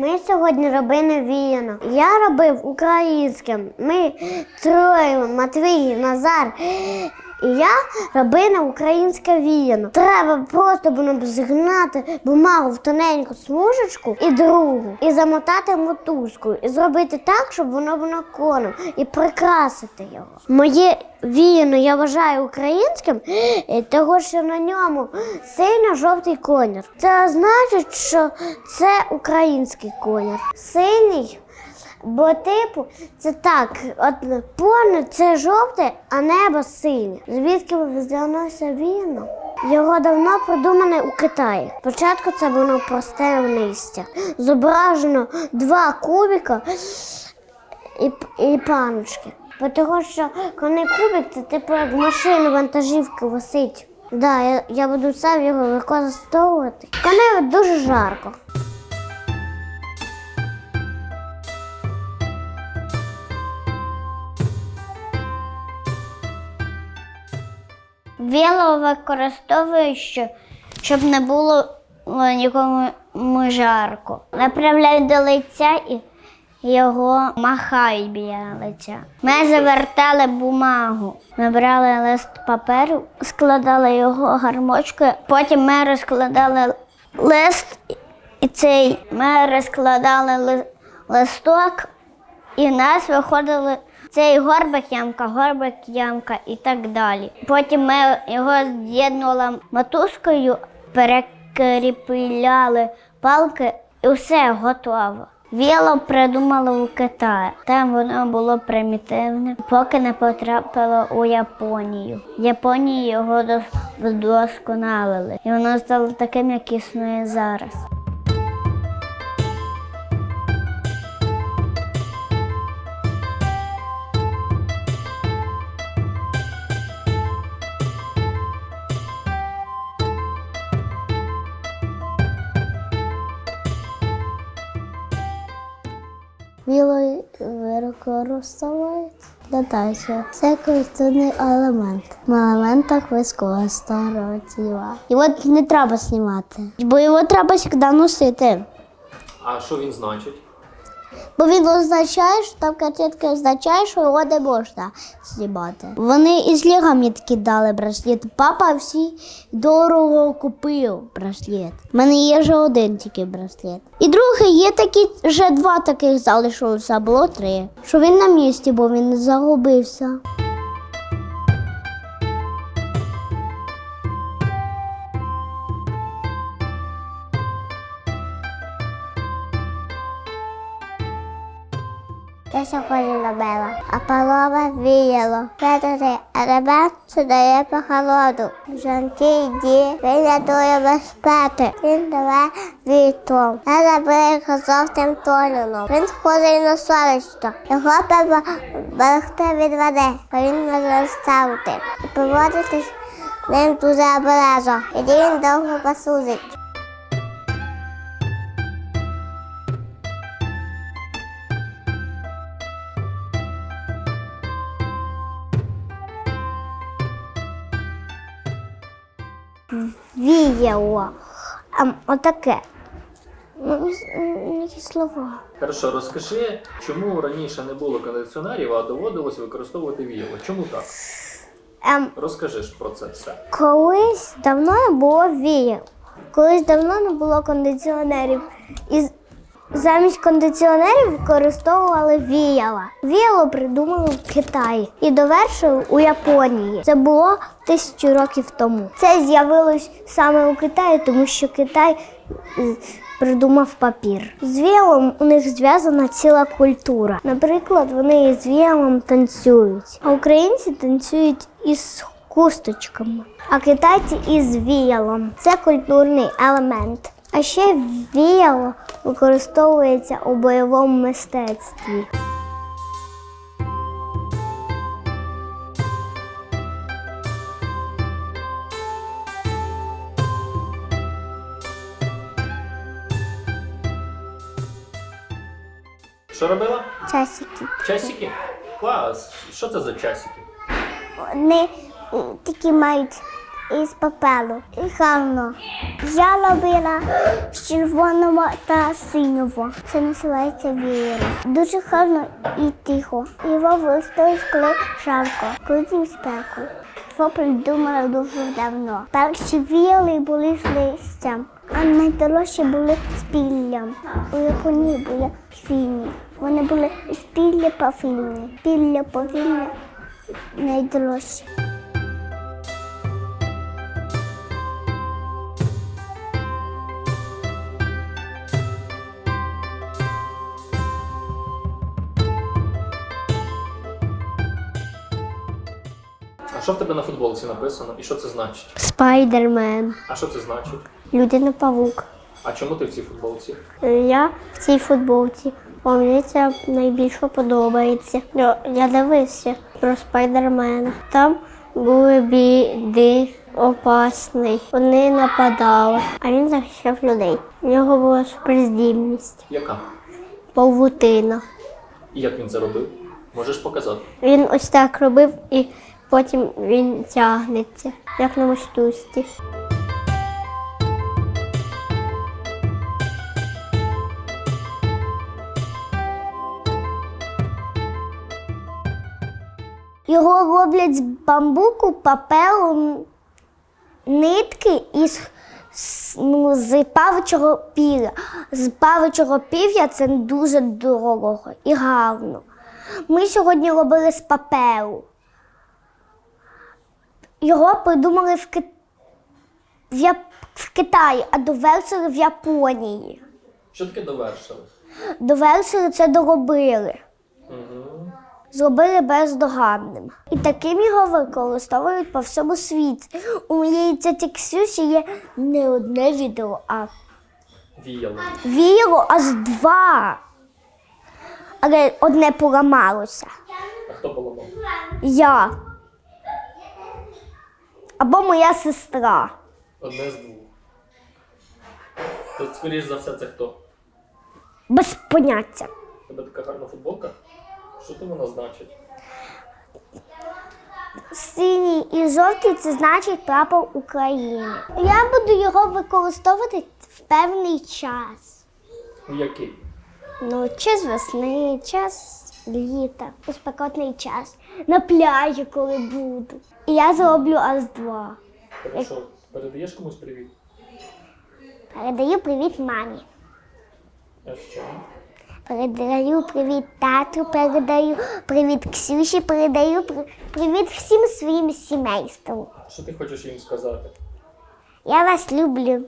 Ми сьогодні робили віяно. Я робив українським. Ми троє, Матвій, Назар. І я робила українське віяно. Треба просто було б зігнати бумагу в тоненьку смужечку і другу, і замотати мотузкою, і зробити так, щоб воно було коном, і прикрасити його. Моє віяно я вважаю українським, е, того що на ньому синьо-жовтий колір. Це значить, що це український колір. Синій. Бо, типу, це так, от повне це жовте, а небо синє. Звідки взялося віно? Його давно придумане у Китаї. Спочатку це було просте листя. Зображено два кубика і, і паночки. Бо того, що коли кубик, це типу як машина вантажівки висить. Да, я, я буду сам його використовувати. Коли дуже жарко. Віло використовую, що, щоб не було нікому жарко. Направляють до лиця і його махають біля лиця. Ми завертали бумагу, ми брали лист паперу, складали його гармочкою, потім ми розкладали лист, і цей ми розкладали ли- листок, і в нас виходили цей горбик ямка, горбик ямка і так далі. Потім ми його з'єднували мотузкою, перекріпляли палки і все готово. Віло придумали у Китаї. Там воно було примітивне, поки не потрапило у Японію. В Японії його дос- вдосконалили, і воно стало таким, як існує зараз. Використовують для. Це культурний елемент. В елементах військового старого тіла. Його не треба знімати, бо його треба завжди носити. А що він значить? Бо він означає, що там картинка означає, що його не можна знімати. Вони із лігами такі дали браслет. Папа всі дорого купив браслет. У мене є вже один тільки браслет. І другий є такі, вже два таких залишилося, було три. Що він на місці, бо він загубився. Я сьогодні робила, а полова віяло. Елемент це дає похолоду. Жінки йді, він рятує безпеки. Він дає вітром. Я робила його жовтим тоном. Він схожий на сонечко. Його треба берегти від води, бо він може ставити. І поводитись ним дуже обережно. Тоді він довго посудить. Віяло. Ем, отаке. Ну, які слова. Хорошо, розкажи, чому раніше не було кондиціонерів, а доводилось використовувати віяло? Чому так? Ем, Розкажи ж про це все. колись давно не було віял. Колись давно не було кондиціонерів. І з- замість кондиціонерів використовували віяла. Віяло придумали в Китаї і довершили у Японії. Це було тисячу років тому. Це з'явилось саме у Китаї, тому що Китай придумав папір. З віялом у них зв'язана ціла культура. Наприклад, вони з віялом танцюють, а українці танцюють із хусточками, а китайці із віялом. Це культурний елемент. А ще віяло використовується у бойовому мистецтві. Що робила? Часики. Часики? Клас. Що це за часики? Вони такі мають із папелу. І гарно. Я робила з червоного та синього. Це називається віяло. Дуже гарно і тихо. Його використовують, коли жарко, коли спеку. Його придумали дуже давно. Перші віяли були з листям, а найдорожчі були з піллям. У Японії були фіні. Вони були з пілля павліні. Пілля повільне найдорожче. А що в тебе на футболці написано і що це значить? Спайдермен. А що це значить? Людина павук. А чому ти в цій футболці? Я в цій футболці. Бо мені це найбільше подобається. Я, я дивився про спайдермена. Там були біди опасний. Вони нападали, а він захищав людей. У нього була суперздібність, Яка? павутина. І як він це робив? Можеш показати? Він ось так робив і потім він тягнеться, як на мостусті. Його роблять з бамбуку, паперу, нитки і з, ну, з павичого пір'я. З павичого пір'я це дуже дорого і гарно. Ми сьогодні робили з паперу. Його придумали в, Ки... в, Яп... в Китаї, а довершили в Японії. Що таке довершили? Довершили це доробили. Угу. Зробили бездоганним. І таким його використовують по всьому світі. У моєї тіті Ксюші є не одне відео, а Віяло. відео аж два. Але одне поламалося. А хто поламав? Я. Або моя сестра. Одне з двох. То, скоріш за все, це хто? Без поняття. У тебе така гарна футболка? Що то вона значить? Синій і жовтий це значить прапор України. Я буду його використовувати в певний час. У який? Ну, час весни, час літа, у спекотний час. На пляжі, коли буду. І я зроблю аж два. Хорошо. що, передаєш комусь привіт? Передаю привіт мамі. А що? Передаю привіт тату, передаю привіт Ксюші, передаю при- привіт всім своїм сімейству. Що ти хочеш їм сказати? Я вас люблю.